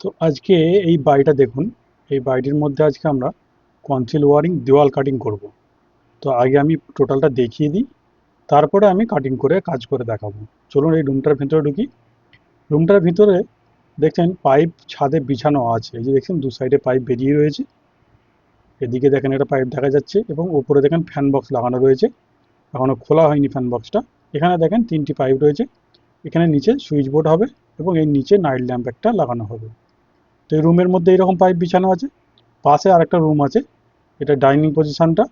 তো আজকে এই বাড়িটা দেখুন, এই বাড়িটির মধ্যে আজকে আমরা কনসিল ওয়ারিং দেওয়াল কাটিং করব। তো আগে আমি টোটালটা দেখিয়ে দিই, তারপরে আমি কাটিং করে কাজ করে দেখাবো। চলুন এই রুমটার ভিতরে ঢুকি। রুমটার ভিতরে দেখছেন পাইপ ছাদে বিছানো আছে। এই যে দেখছেন, দু সাইডে পাইপ বেরিয়ে রয়েছে। এদিকে দেখেন একটা পাইপ দেখা যাচ্ছে এবং উপরে দেখেন ফ্যান বক্স লাগানো রয়েছে। এখনও খোলা হয়নি ফ্যান বক্সটা এখানে দেখেন তিনটি পাইপ রয়েছে। এখানে নিচে সুইচ বোর্ড হবে এবং এই নিচে নাইট ল্যাম্প একটা লাগানো হবে। তো এই রুমের মধ্যে এরকম পাইপ বিছানো আছে। পাশে আরেকটা রুম আছে। এটা ডাইনিং পজিশনটা।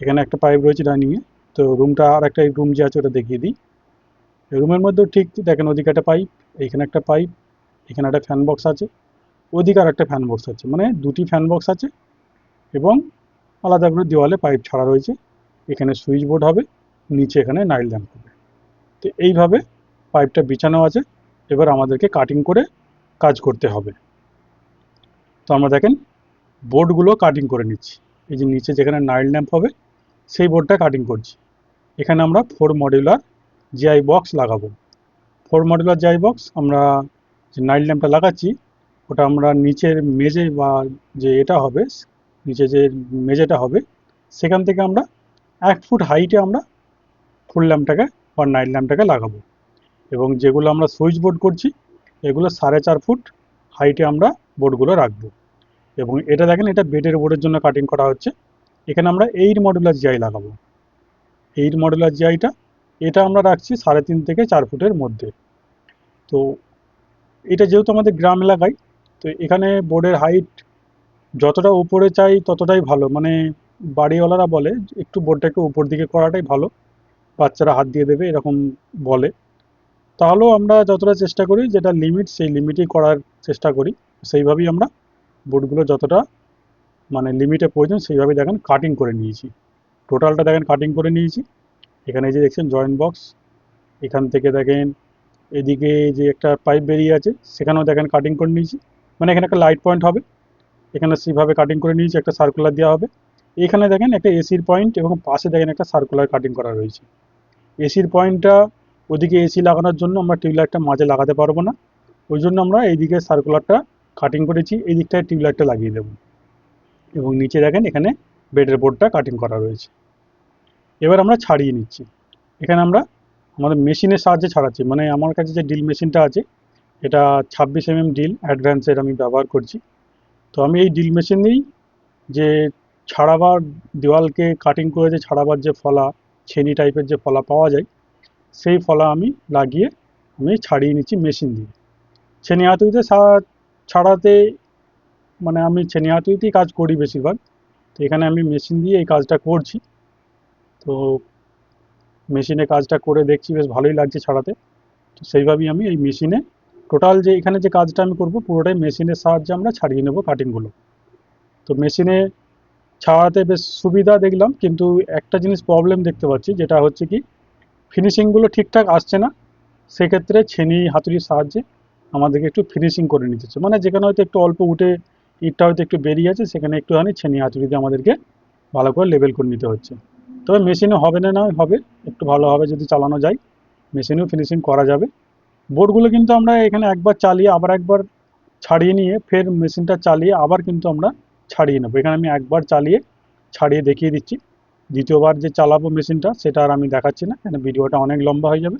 এখানে একটা পাইপ রয়েছে ডাইনিংয়ে। তো রুমটা আর একটা রুম যে আছে ওটা দেখিয়ে দিই। রুমের মধ্যেও ঠিক দেখেন ওদিকে একটা পাইপ এইখানে একটা পাইপ, এখানে একটা ফ্যান বক্স আছে। ওদিকে আর একটা ফ্যান বক্স আছে। মানে দুটি ফ্যান বক্স আছে এবং আলাদা করে দেওয়ালে পাইপ ছাড়া রয়েছে। এখানে সুইচ বোর্ড হবে, নিচে এখানে নাইল ল্যাম্প হবে। তো এইভাবে পাইপটা বিছানো আছে। এবার আমাদেরকে কাটিং করে কাজ করতে হবে। তো আমরা দেখেন বোর্ডগুলো কাটিং করে নিচ্ছি। এই যে নিচে যেখানে নাইল ল্যাম্প হবে, সেই বোর্ডটা কাটিং করছি। এখানে আমরা ফোর মডিউলার জিআই বক্স লাগাবো। ফোর মডিউলার জিআই বক্স আমরা যে নাইল ল্যাম্পটা লাগাচ্ছি, ওটা আমরা নিচের মেজে বা যে এটা হবে, নিচে যে মেঝেটা হবে, সেখান থেকে আমরা এক ফুট হাইটে আমরা ফুল ল্যাম্পটাকে বা নাইট ল্যাম্পটাকে লাগাবো। এবং যেগুলো আমরা সুইচ বোর্ড করছি, এগুলো সাড়ে চার ফুট হাইটে আমরা বোর্ডগুলো রাখব। এবং এটা দেখেন, এটা বেডের বোর্ডের জন্য কাটিং করা হচ্ছে। এখানে আমরা এইট মডুলার জিআই লাগাবো। এইট মডুলার জিআইটা এটা আমরা রাখছি সাড়ে তিন থেকে চার ফুটের মধ্যে। তো এটা যেহেতু আমাদের গ্রাম এলাকায়, তো এখানে বোর্ডের হাইট যতটা উপরে চাই ততটাই ভালো। মানে বাড়িওয়ালারা বলে, একটু বোর্ডটাকে উপর দিকে করাটাই ভালো। বাচ্চারা হাত দিয়ে দেবে, এরকম বলে। তাহলেও আমরা যতটা চেষ্টা করি, যেটা লিমিট সেই লিমিটই করার চেষ্টা করি। সেইভাবেই আমরা বোর্ডগুলো যতটা মানে লিমিটে প্রয়োজন সেইভাবে দেখেন কাটিং করে নিয়েছি। টোটালটা দেখেন কাটিং করে নিয়েছি। এখানে যে দেখছেন জয়েন্ট বক্স এখান থেকে দেখেন এদিকে যে একটা পাইপ বেরিয়ে আছে, সেখানেও দেখেন কাটিং করে নিয়েছি। মানে এখানে একটা লাইট পয়েন্ট হবে। এখানে সেইভাবে কাটিং করে নিয়েছি, একটা সার্কুলার দেওয়া হবে। এখানে দেখেন একটা এসির পয়েন্ট এবং পাশে দেখেন একটা সার্কুলার কাটিং করা রয়েছে। এসির পয়েন্টটা ওদিকে এসি লাগানোর জন্য আমরা টিউবলাইটটা মাঝে লাগাতে পারব না। ওই জন্য আমরা এইদিকে সার্কুলারটা কাটিং করেছি এই দিকটায় টিউবলাইটটা লাগিয়ে দেবো। এবং নিচে দেখেন এখানে বেডের বোর্ডটা কাটিং করা রয়েছে। এবার আমরা ছাড়িয়ে নিচ্ছি। এখানে আমরা আমাদের মেশিনের সাহায্যে ছাড়াচ্ছি। মানে আমার কাছে যে ডিল মেশিনটা আছে, এটা ছাব্বিশ এমএম ডিল অ্যাডভান্সের আমি ব্যবহার করছি। তো আমি এই ডিল মেশিন দিয়েই যে ছাড়াবার দেওয়ালকে কাটিং করে যে ছাড়াবার যে ফলা, ছেনি টাইপের যে ফলা পাওয়া যায় সেই ফলা আমি লাগিয়ে আমি ছাড়িয়ে নিচ্ছি মেশিন দিয়ে। ছেনি হাতুড়িতে ছাড়াতে মানে আমি ছেনি হাতুড়িতেই কাজ করি বেশিরভাগ। তো এখানে আমি মেশিন দিয়ে এই কাজটা করছি। তো মেশিনে কাজটা করে দেখছি, বেশ ভালোই লাগছে ছাড়াতে। তো সেইভাবেই আমি এই মেশিনে টোটাল যে, এখানে যে কাজটা আমি করব, পুরোটাই মেশিনের সাহায্যে আমরা ছাড়িয়ে নেব কাটিংগুলো তো মেশিনে ছাড়াতে বেশ সুবিধা দেখলাম, কিন্তু একটা জিনিস প্রবলেম দেখতে পাচ্ছি, যেটা হচ্ছে কি ফিনিশিংগুলো ঠিকঠাক আসছে না, সেক্ষেত্রে ছেনি হাতুড়ির সাহায্যে আমাদেরকে একটু ফিনিশিং করে নিতে হচ্ছে। মানে যেখানে হয়তো একটু অল্প উঠে ইটটা হয়তো একটু বেরিয়ে আছে, সেখানে একটুখানি ছেনি হাতুড়ি দিয়ে আমাদেরকে ভালো করে লেবেল করে নিতে হচ্ছে। তবে মেশিনে হবে না না হবে, একটু ভালোভাবে যদি চালানো যায়। মেশিনেও ফিনিশিং করা যাবে। বোর্ডগুলো কিন্তু আমরা এখানে একবার চালিয়ে, আবার একবার ছাড়িয়ে নিয়ে ফের মেশিনটা চালিয়ে আবার কিন্তু আমরা ছাড়িয়ে নেব। এখানে আমি একবার চালিয়ে, ছাড়িয়ে দেখিয়ে দিচ্ছি। দ্বিতীয়বার যে চালাবো মেশিনটা, সেটা আর আমি দেখাচ্ছি না, কেন ভিডিওটা অনেক লম্বা হয়ে যাবে।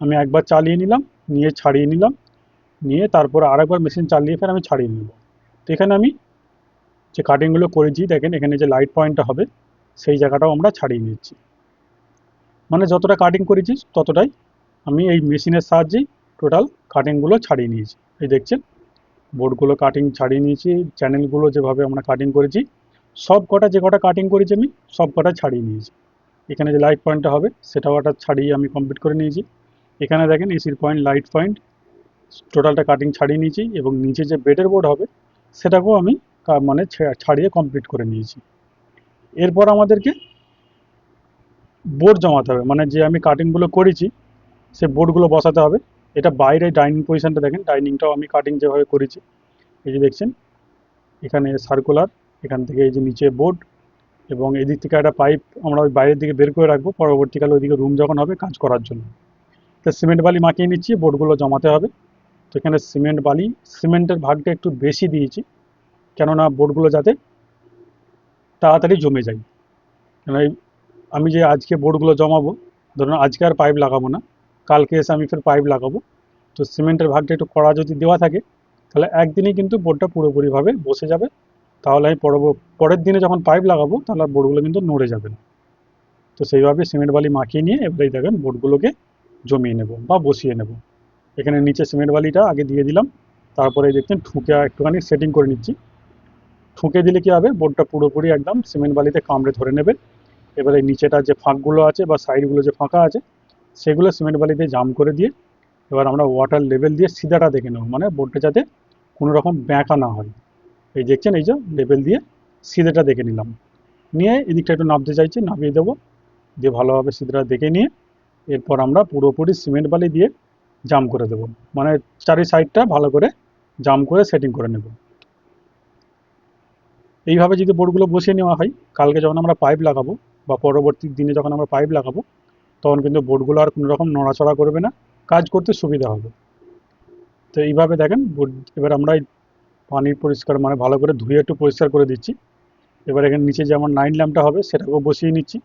আমি একবার চালিয়ে নিলাম, নিয়ে ছাড়িয়ে নিলাম, নিয়ে তারপরে আরেকবার মেশিন চালিয়ে ফের আমি ছাড়িয়ে নেব। তো এখানে আমি যে কাটিংগুলো করেছি, দেখেন এখানে যে লাইট পয়েন্টটা হবে, সেই জায়গাটাও আমরা ছাড়িয়ে নিচ্ছি। মানে যতটা কাটিং করেছি, ততটাই আমি এই মেশিনের সাহায্যেই টোটাল কাটিংগুলো ছাড়িয়ে নিয়েছি। এই দেখছেন? বোর্ডগুলো কাটিং ছাড়িয়ে নিয়েছি চ্যানেলগুলো যেভাবে আমরা কাটিং করেছি সব কটা যে কটা কাটিং করেছি আমি, সব কটা ছাড়িয়ে নিয়েছি। এখানে যে লাইট পয়েন্টটা হবে, সেটাও একটা ছাড়িয়ে আমি কমপ্লিট করে নিয়েছি। এখানে দেখেন এসির পয়েন্ট লাইট পয়েন্ট টোটালটা কাটিং ছাড়িয়ে নিয়েছি এবং নিচে যে বেডের বোর্ড হবে, সেটাকেও আমি মানে ছাড়িয়ে কমপ্লিট করে নিয়েছি। এরপর আমাদেরকে বোর্ড জমাতে হবে। মানে যে আমি কাটিংগুলো করেছি, সে বোর্ডগুলো বসাতে হবে। এটা বাইরে ডাইনিং পজিশনটা দেখেন ডাইনিংটাও আমি কাটিং যেভাবে করেছি। এই যে দেখছেন, এখানে সার্কুলার এখান থেকে এই যে নিচে বোর্ড এবং এদিক থেকে একটা পাইপ আমরা ওই বাইরের দিকে বের করে রাখব। পরবর্তীকালে ওইদিকে রুম যখন হবে কাজ করার জন্য। তো সিমেন্ট বালি মাখিয়ে নিচ্ছি বোর্ডগুলো জমাতে হবে। তো এখানে সিমেন্ট বালি সিমেন্টের ভাগটা একটু বেশি দিয়েছি, কেননা বোর্ডগুলো যাতে তাড়াতাড়ি জমে যায়। কেন আমি যে আজকে বোর্ডগুলো জমাবো, ধরুন আজকে আর পাইপ লাগাবো না, কালকে এসে আমি ফের পাইপ লাগাবো। তো সিমেন্টের ভাগটা একটু কড়া যদি দেওয়া থাকে, তাহলে একদিনই কিন্তু বোর্ডটা পুরোপুরিভাবে বসে যাবে। তাহলে আমি পরের দিনে যখন পাইপ লাগাবো, তাহলে বোর্ডগুলো কিন্তু নড়ে যাবে না। তো সেইভাবে সিমেন্ট বালি মাখিয়ে নিয়ে এবারেই দেখেন বোর্ডগুলোকে জমিয়ে নেব বা বসিয়ে নেব। এখানে নিচে সিমেন্ট বালিটা আগে দিয়ে দিলাম, তারপরে দেখছেন ঠুকে একটুখানি সেটিং করে নিচ্ছি। ঠুকে দিলে কী হবে? বোর্ডটা পুরোপুরি একদম সিমেন্ট বালিতে কামড়ে ধরে নেবে। এবারে নিচেটা যে ফাঁকগুলো আছে বা সাইডগুলো যে ফাঁকা আছে, সেগুলো সিমেন্ট বালিতে জাম করে দিয়ে এবার আমরা ওয়াটার লেভেল দিয়ে সিধাটা দেখে নেব। মানে বোর্ডটা যাতে কোনো রকম ব্যাঁকা না হয়। এই দেখছেন, এই যে লেবেল দিয়ে সিধেটা দেখে নিলাম। নিয়ে এদিকটা একটু নামতে চাইছি, নামিয়ে দেবো। দিয়ে ভালোভাবে সিধেটা দেখে নিয়ে এরপর আমরা পুরোপুরি সিমেন্ট বালি দিয়ে জাম করে দেবো। মানে চারি সাইডটা ভালো করে জাম করে সেটিং করে নেব। এইভাবে যদি বোর্ডগুলো বসিয়ে নেওয়া হয়, কালকে যখন আমরা পাইপ লাগাবো বা পরবর্তী দিনে যখন আমরা পাইপ লাগাবো, তখন কিন্তু বোর্ডগুলো আর কোনো রকম নড়াচড়া করবে না, কাজ করতে সুবিধা হবে। তো এইভাবে দেখেন, বোর্ড, এবার আমরা পানির পরিষ্কার মানে ভালো করে ধুয়ে একটু পরিষ্কার করে দিচ্ছি। এবার এখানে নিচে যে আমার নাইন ল্যাম্পটা হবে সেটাকেও বসিয়ে নিচ্ছি।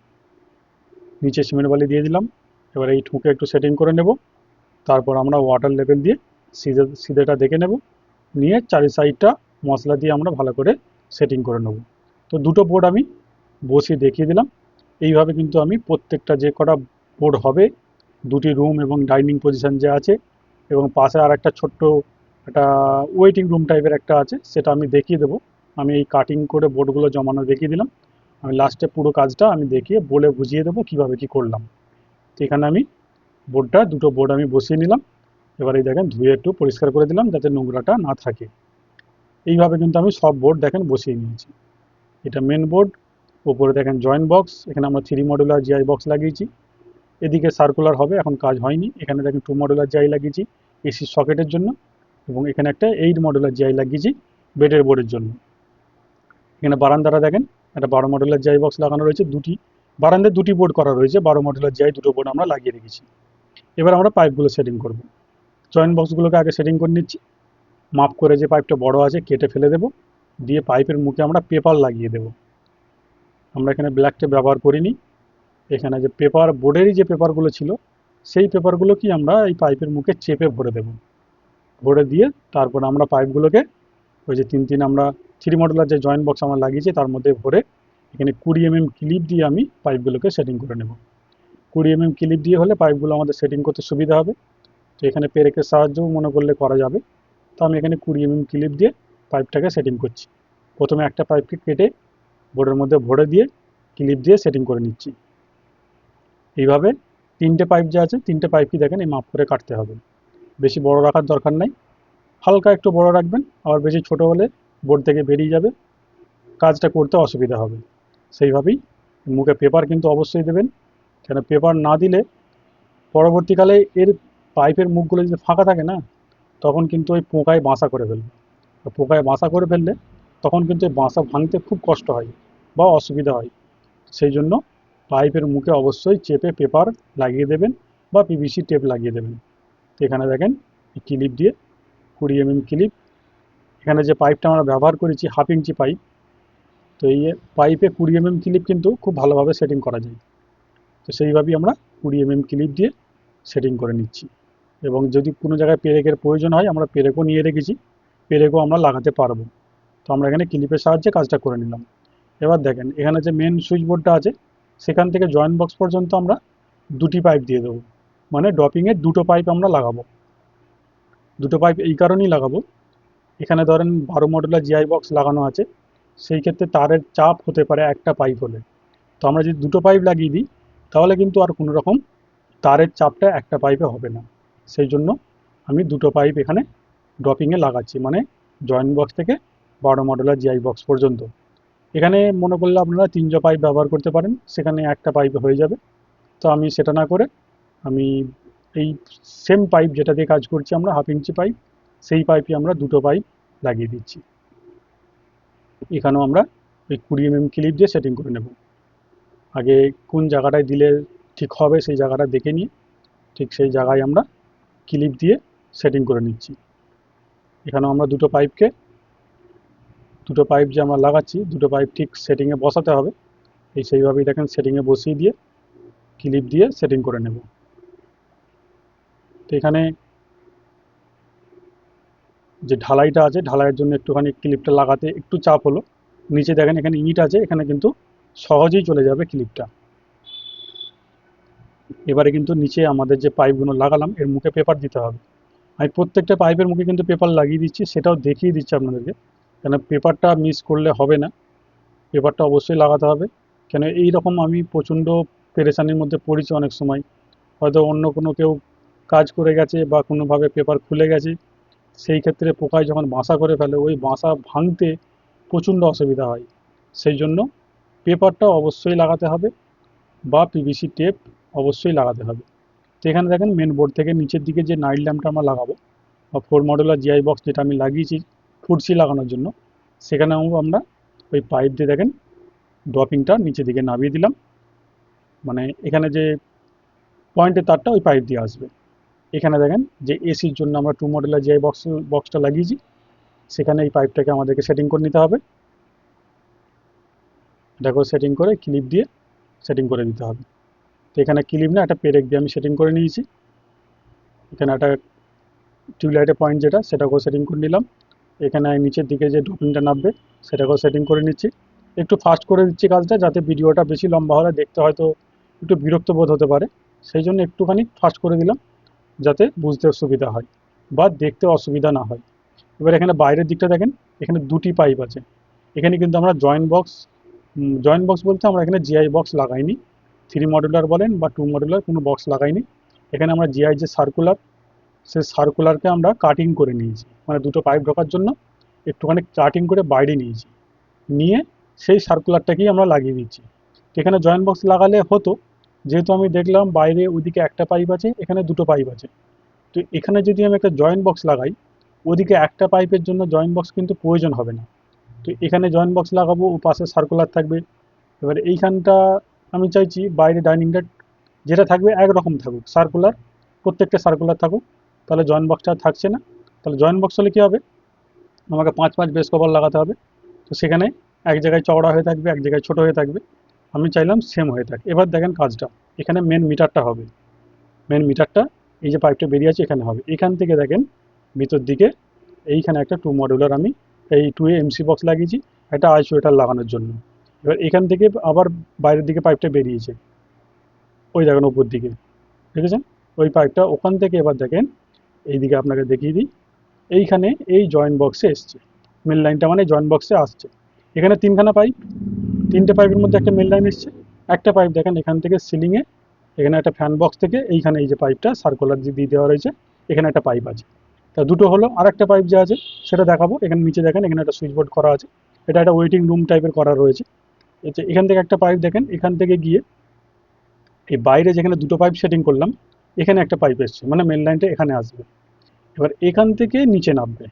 নিচে সিমেন্ট বালি দিয়ে দিলাম। এবার এই ঠুকে একটু সেটিং করে নেব। তারপর আমরা ওয়াটার লেভেল দিয়ে সিধে সিধেটা দেখে নেব। নিয়ে চারি সাইডটা মশলা দিয়ে আমরা ভালো করে সেটিং করে নেব। তো দুটো বোর্ড আমি বসিয়ে দেখিয়ে দিলাম। এইভাবে কিন্তু আমি প্রত্যেকটা যে কটা বোর্ড হবে, দুটি রুম এবং ডাইনিং পজিশন যে আছে এবং পাশে আর একটা ছোট্ট একটা ওয়েটিং রুম টাইপের একটা আছে, সেটা আমি দেখিয়ে দেবো। আমি এই কাটিং করে বোর্ডগুলো জমানো দেখিয়ে দিলাম। আমি লাস্টে পুরো কাজটা আমি দেখিয়ে বলে বুঝিয়ে দেবো কীভাবে কী করলাম। তো এখানে আমি বোর্ডটা দুটো বোর্ড আমি বসিয়ে নিলাম। এবার এই দেখেন ধুয়ে একটু পরিষ্কার করে দিলাম যাতে নোংরাটা না থাকে। এইভাবে কিন্তু আমি সব বোর্ড দেখেন বসিয়ে নিয়েছি। এটা মেন বোর্ড উপরে দেখেন জয়েন্ট বক্স এখানে আমরা থ্রি মডুলার জিআই বক্স লাগিয়েছি। এদিকে সার্কুলার হবে, এখন কাজ হয়নি। এখানে দেখেন টু মডুলার জিআই লাগিয়েছি এসি সকেটের জন্য। এবং এখানে একটা এইট মডুলার জিআই লাগিয়েছি বেডের বোর্ডের জন্য। এখানে বারান্দাটা দেখেন, একটা বারো মডেলের জিআই বক্স লাগানো রয়েছে দুটি। বারান্দায় দুটি বোর্ড করা রয়েছে, বারো মডেলের জিআই দুটো বোর্ড আমরা লাগিয়ে রেখেছি। এবার আমরা পাইপগুলো সেটিং করব। জয়েন্ট বক্সগুলোকে আগে সেটিং করে নিচ্ছি। মাপ করে যে পাইপটা বড় আছে, কেটে ফেলে দেব। দিয়ে পাইপের মুখে আমরা পেপার লাগিয়ে দেব। আমরা এখানে ব্ল্যাক টেপ ব্যবহার করিনি। এখানে যে পেপার বোর্ডেরই যে পেপারগুলো ছিল, সেই পেপারগুলো কি আমরা এই পাইপের মুখে চেপে ভরে দেব। ভরে দিয়ে তারপর আমরা পাইপগুলোকে ওই যে তিন তিন আমরা থ্রি মডেলার যে জয়েন্ট বক্স আমরা লাগিয়েছি, তার মধ্যে ভরে এখানে কুড়ি এমএম ক্লিপ দিয়ে আমি পাইপগুলোকে সেটিং করে নেব। কুড়ি এমএম ক্লিপ দিয়ে হলে পাইপগুলো আমাদের সেটিং করতে সুবিধা হবে। তো এখানে পেরেকের সাহায্যও মনে করলে করা যাবে। তো আমি এখানে কুড়ি এমএম ক্লিপ দিয়ে পাইপটাকে সেটিং করছি। প্রথমে একটা পাইপকে কেটে বোর্ডের মধ্যে ভরে দিয়ে ক্লিপ দিয়ে সেটিং করে নিচ্ছি। এইভাবে তিনটে পাইপ যে আছে, তিনটে পাইপই দেখেন এই মাপ করে কাটতে হবে। বেশি বড় রাখার দরকার নাই। হালকা একটু বড় রাখবেন, আবার বেশি ছোট হলে বোর্ড থেকে বেরিয়ে যাবে। কাজটা করতে অসুবিধা হবে। সেইভাবেই মুখে পেপার কিন্তু অবশ্যই দেবেন। কেন পেপার না দিলে পরবর্তীকালে এর পাইপের মুখগুলো যদি ফাঁকা থাকে না, তখন কিন্তু ওই পোকায় বাসা করে ফেলবে। পোকায় বাসা করে ফেললে তখন কিন্তু এই বাসা ভাঙতে খুব কষ্ট হয় বা অসুবিধা হয়। সেই জন্য পাইপের মুখে অবশ্যই চেপে পেপার লাগিয়ে দেবেন বা পিভিসি টেপ লাগিয়ে দেবেন। এখানে দেখেন ক্লিপ দিয়ে, কুড়ি এমএম ক্লিপ এখানে যে পাইপটা আমরা ব্যবহার করেছি হাফ ইঞ্চি পাইপ তো এই পাইপে কুড়ি এমএম ক্লিপ কিন্তু খুব ভালোভাবে সেটিং করা যায়। তো সেইভাবেই আমরা কুড়ি এমএম ক্লিপ দিয়ে সেটিং করে নিচ্ছি। এবং যদি কোনো জায়গায় পেরেকের প্রয়োজন হয়, আমরা পেরেকও নিয়ে রেখেছি, পেরেকও আমরা লাগাতে পারব। তো আমরা এখানে ক্লিপের সাহায্যে কাজটা করে নিলাম। এবার দেখেন, এখানে যে মেন সুইচ বোর্ডটা আছে, সেখান থেকে জয়েন্ট বক্স পর্যন্ত আমরা দুটি পাইপ দিয়ে দেবো। মানে ড্রপিংয়ে দুটো পাইপ আমরা লাগাবো। দুটো পাইপ এই কারণেই লাগাবো। এখানে ধরেন বারো মডেলের জিআই বক্স লাগানো আছে। সেই ক্ষেত্রে তারের চাপ হতে পারে একটা পাইপ হলে। তো আমরা যদি দুটো পাইপ লাগিয়ে দিই, তাহলে কিন্তু আর কোনো রকম তারের চাপটা একটা পাইপে হবে না। সেই জন্য আমি দুটো পাইপ এখানে ড্রপিংয়ে লাগাচ্ছি মানে জয়েন্ট বক্স থেকে বারো মডেলের জিআই বক্স পর্যন্ত। এখানে মনে করলে আপনারা তিনজো পাইপ ব্যবহার করতে পারেন। সেখানে একটা পাইপে হয়ে যাবে। তো আমি সেটা না করে আমি এই সেম পাইপ যেটা দিয়ে কাজ করছি আমরা হাফ ইঞ্চি পাইপ সেই পাইপে আমরা দুটো পাইপ লাগিয়ে দিচ্ছি। এখানেও আমরা ওই কুড়ি এম এম ক্লিপ দিয়ে সেটিং করে নেব। আগে কোন জায়গাটায় দিলে ঠিক হবে সেই জায়গাটা দেখে নিয়ে ঠিক সেই জায়গায় আমরা ক্লিপ দিয়ে সেটিং করে নিচ্ছি। এখানেও আমরা দুটো পাইপকে দুটো পাইপ যে আমরা লাগাচ্ছি, দুটো পাইপ ঠিক সেটিংয়ে বসাতে হবে। এই সেইভাবেই দেখেন সেটিংয়ে বসিয়ে দিয়ে ক্লিপ দিয়ে সেটিং করে নেব। এখানে যে ঢালাইটা আছে, ঢালাইয়ের জন্য একটুখানি ক্লিপটা লাগাতে একটু চাপ হলো। নিচে দেখেন এখানে ইট আছে, এখানে কিন্তু সহজেই চলে যাবে ক্লিপটা এবারে কিন্তু নিচে আমাদের যে পাইপগুলো লাগালাম, এর মুখে পেপার দিতে হবে। আমি প্রত্যেকটা পাইপের মুখে কিন্তু পেপার লাগিয়ে দিচ্ছি, সেটাও দেখিয়ে দিচ্ছি আপনাদেরকে। কেন পেপারটা মিস করলে হবে না। পেপারটা অবশ্যই লাগাতে হবে। কেন এই রকম আমি প্রচণ্ড পেরেশানির মধ্যে পড়েছি অনেক সময়। হয়তো অন্য কোনো কেউ কাজ করে গেছে বা কোনোভাবে পেপার খুলে গেছে, সেই ক্ষেত্রে পোকায় যখন বাসা করে ফেলে, ওই বাসা ভাঙতে প্রচণ্ড অসুবিধা হয়। সেই জন্য পেপারটা অবশ্যই লাগাতে হবে বা পিভিসি টেপ অবশ্যই লাগাতে হবে। তো এখানে দেখেন মেন বোর্ড থেকে নিচের দিকে যে নাইট ল্যাম্পটা আমরা লাগাবো বা ফোর মডেলার জিআই বক্স যেটা আমি লাগিয়েছি ফুটসি লাগানোর জন্য, সেখানেও আমরা ওই পাইপ দিয়ে দেখেন ড্রপিংটা নিচের দিকে নামিয়ে দিলাম। মানে এখানে যে পয়েন্টের তারটা ওই পাইপ দিয়ে আসবে। এখানে দেখেন যে এসির জন্য আমরা টু মডেলের যে বক্স বক্সটা লাগিয়েছি, সেখানে এই পাইপটাকে আমাদেরকে সেটিং করে নিতে হবে। দেখো সেটিং করে ক্লিপ দিয়ে সেটিং করে দিতে হবে। তো এখানে ক্লিপ না একটা পেরেক দিয়ে আমি সেটিং করে নিয়েছি। এখানে একটা টিউবলাইটের পয়েন্ট যেটা, সেটাকেও সেটিং করে নিলাম। এখানে নিচের দিকে যে ড্রপিংটা নামবে, সেটাকেও সেটিং করে নিচ্ছি। একটু ফাস্ট করে দিচ্ছি কাজটা যাতে ভিডিওটা বেশি লম্বা হলে দেখতে হয়তো একটু বিরক্ত বোধ হতে পারে। সেই জন্য একটুখানি ফাস্ট করে দিলাম। যাতে বুঝতে সুবিধা হয় বা দেখতে অসুবিধা না হয়। এবার এখানে বাইরের দিকটা দেখেন, এখানে দুটি পাইপ আছে। এখানে কিন্তু আমরা জয়েন্ট বক্স জয়েন্ট বক্স বলতে আমরা এখানে জিআই বক্স লাগাইনি। থ্রি মডুলার বলেন বা টু মডুলার কোনো বক্স লাগাইনি। এখানে আমরা জিআই যে সার্কুলার সেই সার্কুলারকে আমরা কাটিং করে নিয়েছি। মানে দুটো পাইপ ঢোকার জন্য একটুখানি কাটিং করে বাইরে নিয়েছি। নিয়ে সেই সার্কুলারটাকেই আমরা লাগিয়ে দিচ্ছি। এখানে জয়েন্ট বক্স লাগালে হতো যেহেতু আমি দেখলাম বাইরে ওদিকে একটা পাইপ আছে, এখানে দুটো পাইপ আছে। তো এখানে যদি আমি একটা জয়েন্ট বক্স লাগাই ওদিকে একটা পাইপের জন্য জয়েন্ট বক্স কিন্তু প্রয়োজন হবে না। তো এখানে জয়েন্ট বক্স লাগাবো, ও পাশে সার্কুলার থাকবে। এবার এইখানটা আমি চাইছি বাইরে ডাইনিংটা যেটা থাকবে একরকম থাকুক সার্কুলার প্রত্যেকটা সার্কুলার থাকুক। তাহলে জয়েন্ট বক্সটা থাকছে না। তাহলে জয়েন্ট বক্স হলে কী হবে? আমাকে পাঁচ পাঁচ বেস কভার লাগাতে হবে। তো সেখানে এক জায়গায় চওড়া হয়ে থাকবে, এক জায়গায় ছোট হয়ে থাকবে। আমি চাইলাম সেম হয়ে থাকে। এবার দেখেন কাজটা। এখানে মেন মিটারটা হবে। মেন মিটারটা, এই যে পাইপটা বেরিয়ে আছে, এখানে হবে। এখান থেকে দেখেন, ভিতর দিকে, এইখানে একটা টু মডুলার আমি এই টু এমসি বক্স লাগিয়েছি, একটা আইসোয়েটার লাগানোর জন্য। এবার এখান থেকে আবার বাইরের দিকে পাইপটা বেরিয়েছে। ওই দেখেন ওপর দিকে। দেখেছেন? ওই পাইপটা ওখান থেকে এবার দেখেন এই দিকে আপনাকে দেখিয়ে দিই। এইখানে এই জয়েন্ট বক্সে এসছে। মেন লাইনটা মানে জয়েন্ট বক্সে আসছে। এখানে তিনখানা পাইপ তিনটে পাইপের মধ্যে একটা মেন লাইন এসছে। একটা পাইপ দেখেন, এখান থেকে সিলিংয়ে এখানে একটা ফ্যান বক্স থেকে এইখানে এই যে পাইপটা সার্কুলার দিয়ে দিয়ে দেওয়া রয়েছে, এখানে একটা পাইপ আছে। তা দুটো হলো আর একটা পাইপ যে আছে, সেটা দেখাবো। এখানে নিচে দেখেন, এখানে একটা সুইচ বোর্ড করা আছে। এটা একটা ওয়েটিং রুম টাইপের করা রয়েছে। এখান থেকে একটা পাইপ দেখেন, এখান থেকে গিয়ে এই বাইরে যেখানে দুটো পাইপ সেটিং করলাম, এখানে একটা পাইপ এসছে মানে মেন লাইনটা এখানে আসবে। এবার এখান থেকে নিচে নামবে।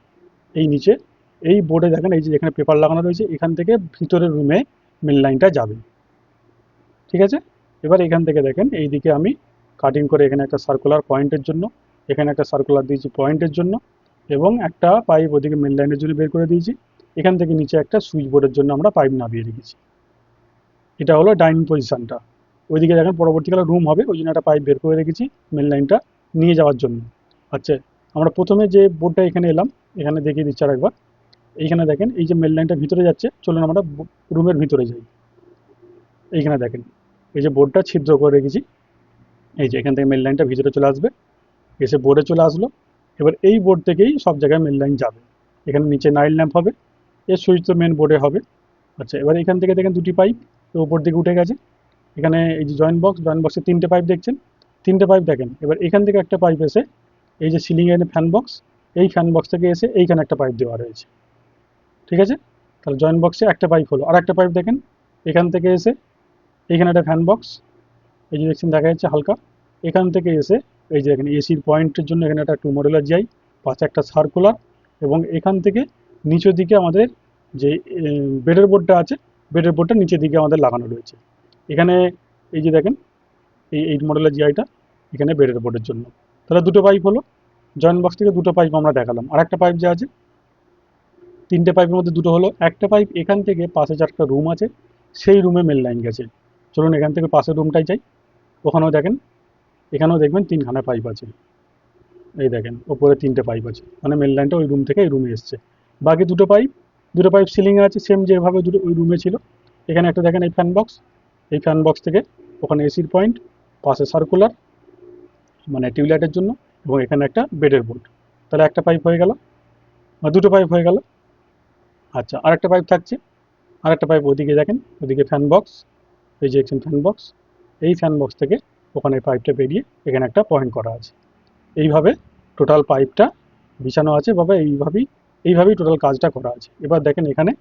এই নিচে, এই বোর্ডে দেখেন, এই যে এখানে পেপার লাগানো রয়েছে, এখান থেকে ভিতরের রুমে মেন লাইনটা যাবে। ঠিক আছে? এবার এখান থেকে দেখেন এই দিকে আমি কাটিং করে এখানে একটা সার্কুলার পয়েন্টের জন্য, এখানে একটা সার্কুলার দিয়েছি পয়েন্টের জন্য, এবং একটা পাইপ ওদিকে মেন লাইনের জন্য বের করে দিয়েছি। এখান থেকে নিচে একটা সুইচ বোর্ডের জন্য আমরা পাইপ নামিয়ে রেখেছি। এটা হলো ডাইনিং পজিশানটা ওইদিকে দেখেন, পরবর্তীকালে রুম হবে, ওই জন্য একটা পাইপ বের করে রেখেছি মেন লাইনটা নিয়ে যাওয়ার জন্য। আচ্ছা আমরা প্রথমে যে বোর্ডটা এখানে এলাম, এখানে দেখিয়ে দিচ্ছি আরেকবার। এইখানে দেখেন, এই যে মেল লাইনটা ভিতরে যাচ্ছে, চলুন আমরা রুমের ভিতরে যাই। এইখানে দেখেন, এই যে বোর্ডটা ছিদ্র করে রেখেছি। এই যে এখান থেকে মেল লাইনটা ভিতরে চলে আসবে। এসে বোর্ডে চলে আসলো। এবার এই বোর্ড থেকেই সব জায়গায় মেল লাইন যাবে। এখানে নিচে নাইল ল্যাম্প হবে, এর সুইচ তো মেন বোর্ডে হবে। আচ্ছা এবার এখান থেকে দেখেন দুটি পাইপ উপর দিকে উঠে গেছে। এখানে এই যে জয়েন্ট বক্স জয়েন্ট বক্সে তিনটে পাইপ দেখছেন। তিনটে পাইপ দেখেন, এবার এখান থেকে একটা পাইপ এসে, এই যে সিলিংয়ে ফ্যান বক্স এই ফ্যান বক্স থেকে এসে এইখানে একটা পাইপ দেওয়া রয়েছে। ঠিক আছে? তাহলে জয়েন্ট বক্সে একটা পাইপ হলো। আর একটা পাইপ দেখেন, এখান থেকে এসে এখানে একটা ফ্যান বক্স এই যে দেখছেন, দেখা যাচ্ছে হালকা। এখান থেকে এসে এই যে এখানে এসির পয়েন্টের জন্য এখানে একটা টু মডেলার যাই পাশে একটা সার্কুলার এবং এখান থেকে নিচের দিকে আমাদের যে বেডের বোর্ডটা আছে বেডের বোর্ডটা নিচের দিকে আমাদের লাগানো রয়েছে। এখানে এই যে দেখেন, এই এইট মডেলের জিআইটা এখানে বেডের বোর্ডের জন্য। তাহলে দুটো পাইপ হলো। জয়েন্ট বক্স থেকে দুটো পাইপ আমরা দেখালাম। আর একটা পাইপ যে আছে তিনটে পাইপের মধ্যে দুটো হলো। একটা পাইপ এখান থেকে পাশে চারটা রুম আছে, সেই রুমে মেল লাইন গেছে। চলুন এখান থেকে পাশের রুমটাই যাই। ওখানেও দেখেন, এখানেও দেখবেন তিনখানা পাইপ আছে। এই দেখেন, ওপরে তিনটে পাইপ আছে। মানে মেল লাইনটা ওই রুম থেকে এই রুমে এসছে। বাকি দুটো পাইপ দুটো পাইপ সিলিংয়ে আছে সেম যেভাবে দুটো ওই রুমে ছিল। এখানে একটা দেখেন এই ফ্যান বক্স এই ফ্যান বক্স থেকে ওখানে এসির পয়েন্ট পাশে সার্কুলার মানে টিউবলাইটের জন্য, এবং এখানে একটা বেডের বোর্ড তাহলে একটা পাইপ হয়ে গেল। বা দুটো পাইপ হয়ে গেল। আচ্ছা আরেকটা পাইপ থাকছে। আরেকটা পাইপ ওদিকে দেখেন, ওদিকে ফ্যান বক্স এই যে একজন ফ্যান বক্স এই ফ্যান বক্স থেকে ওখানে পাইপটা বেরিয়ে এখানে একটা পয়েন্ট করা আছে। এইভাবে টোটাল পাইপটা বিছানো আছে, বাবা, এইভাবেই এইভাবেই টোটাল কাজটা করা আছে। এবার দেখেন এখানে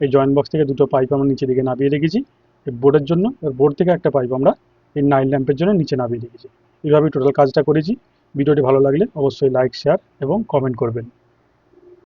এই জয়েন্ট বক্স থেকে দুটো পাইপ আমরা নিচে দিকে নামিয়ে রেখেছি। এই বোর্ডের জন্য, এবার বোর্ড থেকে একটা পাইপ আমরা এই নাইল ল্যাম্পের জন্য নিচে নামিয়ে রেখেছি। এইভাবেই টোটাল কাজটা করেছি। ভিডিওটি ভালো লাগলে অবশ্যই লাইক শেয়ার এবং কমেন্ট করবেন।